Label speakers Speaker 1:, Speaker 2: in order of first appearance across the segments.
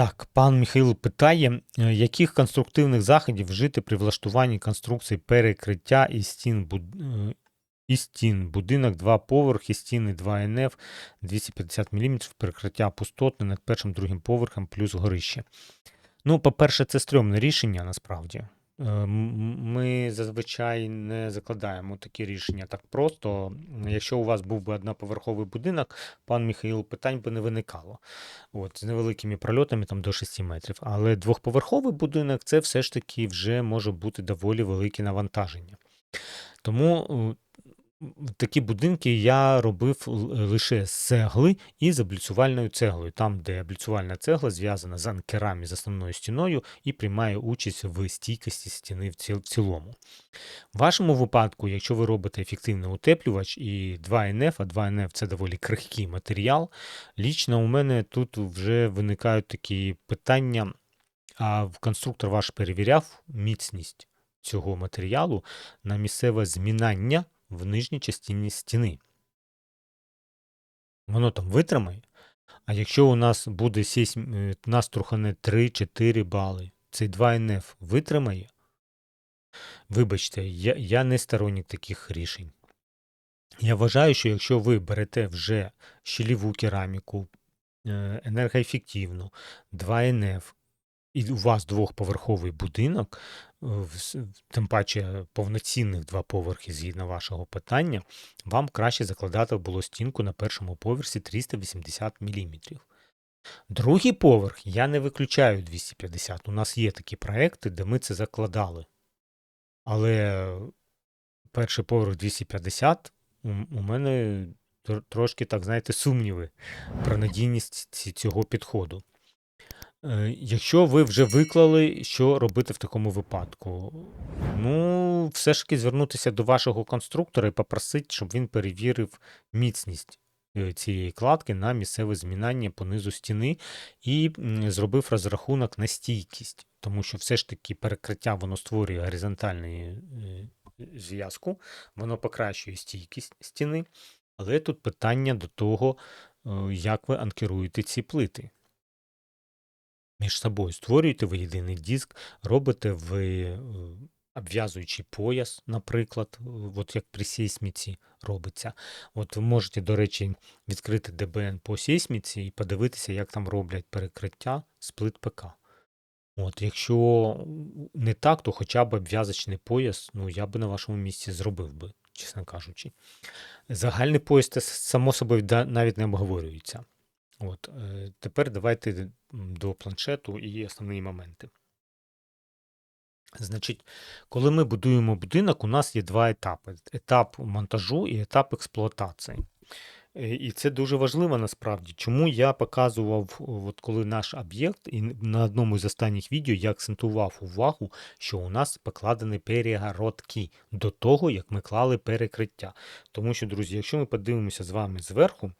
Speaker 1: Так, пан Михайло питає, е, яких конструктивних заходів вжити при влаштуванні конструкції перекриття і стін, буд... е, і стін. Будинок 2 поверхи, стіни 2 НФ, 250 мм, перекриття пустотне над першим другим поверхом плюс горище. Ну, по-перше, це стрьомне рішення насправді. Е, Ми зазвичай не закладаємо такі рішення так просто. Якщо у вас був би одноповерховий будинок, пан Михайло, питань би не виникало. От, з невеликими прольотами там до 6 метрів. Але двохповерховий будинок це все ж таки вже може бути доволі велике навантаження. Тому е, такі будинки я робив лише з цегли і з обліцювальною цеглою, там, де обліцювальна цегла зв'язана з анкерами з основною стіною і приймає участь в стійкості стіни в ціл- в цілому. В вашому випадку, якщо ви робите ефективний утеплювач і 2NF, а 2NF це доволі крихкий матеріал, лічно у мене тут вже виникають такі питання, а конструктор ваш перевіряв міцність цього матеріалу на місцеве змінання в нижній частині стіни. Воно там витримає. А якщо у нас буде е, нас трухане 3-4 бали, цей 2NF витримає? Вибачте, я, я не сторонник таких рішень. Я вважаю, що якщо ви берете вже щеліву кераміку, е, енергоефективну, 2NF, і у вас двохповерховий будинок, е, тим паче повноцінних два поверхи згідно вашого питання, вам краще закладати було стінку на першому поверсі 380 мм. Другий поверх я не виключаю 250. У нас є такі проекти, де ми це закладали. Але перший поверх 250 у, у мене трошки, так знаєте, сумніви про надійність цього підходу. Е, Якщо ви вже виклали, що робити в такому випадку? Ну, все ж таки звернутися до вашого конструктора і попросити, щоб він перевірив міцність е, цієї кладки на місцеве змінання по низу стіни і зробив розрахунок на стійкість, тому що все ж таки перекриття воно створює горизонтальний е, зв'язку, воно покращує стійкість стіни, але тут питання до того, як ви анкеруєте ці плити між собою. Створюєте ви єдиний диск, робите ви е, обв'язуючий пояс, наприклад, е, от як при сейсміці робиться. От ви можете, до речі, відкрити ДБН по сейсміці і подивитися, як там роблять перекриття з плит ПК. От, якщо не так, то хоча б обв'язочний пояс, ну я би на вашому місці зробив би, чесно кажучи. Загальний пояс це само собою навіть не обговорюється. От, е, тепер давайте до планшету і основні моменти. Значить, коли ми будуємо будинок, у нас є два етапи: етап монтажу і етап експлуатації. Е, І це дуже важливо насправді. Чому я показував, от коли наш об'єкт, і на одному з останніх відео я акцентував увагу, що у нас покладені перегородки до того, як ми клали перекриття. Тому що, друзі, якщо ми подивимося з вами зверху,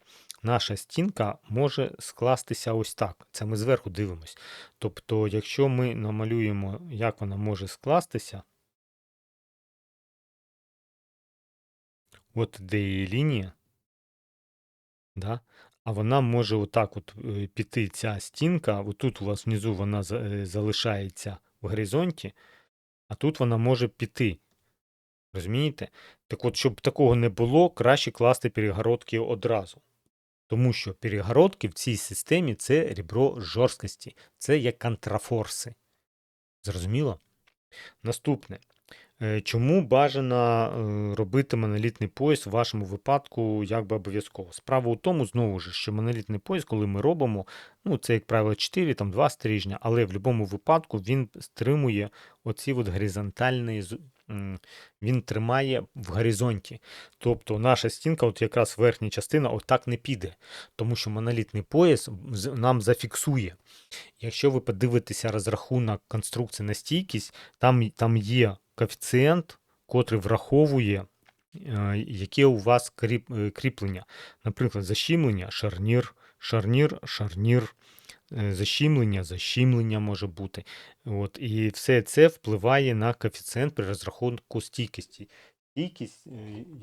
Speaker 1: наша стінка може скластися ось так. Це ми зверху дивимось. Тобто, якщо ми намалюємо, як вона може скластися, от де її лінія, да? а вона може отак от е, піти ця стінка, отут у вас внизу вона е, залишається в горизонті, а тут вона може піти. Розумієте? Так от, щоб такого не було, краще класти перегородки одразу. Тому що перегородки в цій системі це ребро жорсткості, це є контрафорси. Зрозуміло? Наступне. Е, Чому бажано е, робити монолітний пояс в вашому випадку якби обов'язково? Справа у тому, знову ж, що монолітний пояс, коли ми робимо, ну це, як правило, 4, там 2 стрижня, але в будь-якому випадку він стримує оці от горизонтальні, він тримає в горизонті. Тобто наша стінка, от якраз верхня частина, отак не піде, тому що монолітний пояс нам зафіксує. Якщо ви подивитеся розрахунок конструкції на стійкість, там, там є коефіцієнт, котрий враховує, е, яке у вас е, кріплення. Наприклад, защімлення, шарнір, шарнір, шарнір, е, защімлення, защімлення може бути. От, і все це впливає на коефіцієнт при розрахунку стійкості. Стійкість,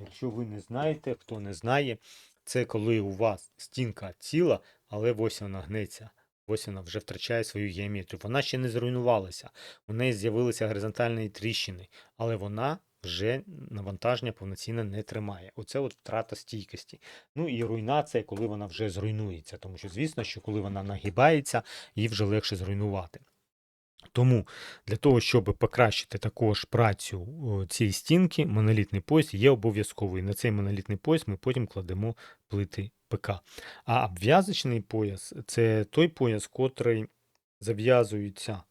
Speaker 1: якщо ви не знаєте, хто не знає, це коли у вас стінка ціла, але ось вона гнеться ось вона вже втрачає свою геометрію. Вона ще не зруйнувалася. У неї з'явилися горизонтальні тріщини, але вона вже навантаження повноцінно не тримає. Оце от втрата стійкості. Ну і руйнація, коли вона вже зруйнується. Тому що, звісно, що коли вона нагибається, її вже легше зруйнувати. Тому для того, щоб покращити також працю цієї стінки, монолітний пояс є обов'язковий. На цей монолітний пояс ми потім кладемо плити ПК. А обв'язочний пояс це той пояс, котрий зав'язується,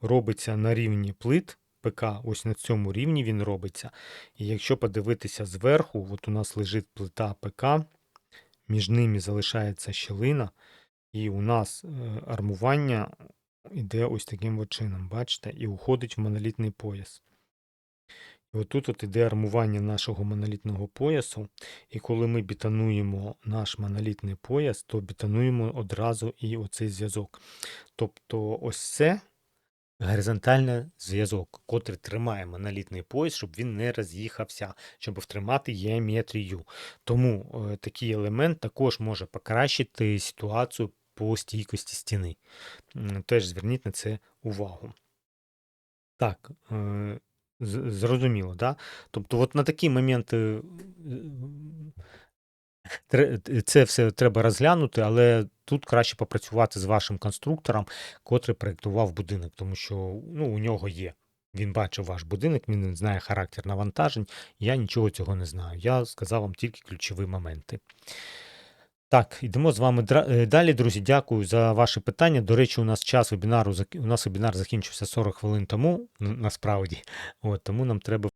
Speaker 1: робиться на рівні плит ПК. Ось на цьому рівні він робиться. І якщо подивитися зверху, от у нас лежить плита ПК, між ними залишається щілина, і у нас е, армування іде ось таким от чином, бачите, і уходить в монолітний пояс. Отут от іде армування нашого монолітного поясу. І коли ми бітануємо наш монолітний пояс, то бітануємо одразу і оцей зв'язок. Тобто ось це горизонтальний зв'язок, котрий тримає монолітний пояс, щоб він не роз'їхався, щоб втримати геометрію. Тому е, такий елемент також може покращити ситуацію по стійкості стіни. Теж зверніть на це увагу. Так, е, зрозуміло, да? Тобто, от на такі моменти е, це все треба розглянути, але тут краще попрацювати з вашим конструктором, котрий проєктував будинок, тому що ну, у нього є. Він бачив ваш будинок, він знає характер навантажень. Я нічого цього не знаю. Я сказав вам тільки ключові моменти. Так, йдемо з вами е, далі, друзі. Дякую за ваші питання. До речі, у нас час вебінару у нас вебінар закінчився 40 хвилин тому, насправді. От, тому нам треба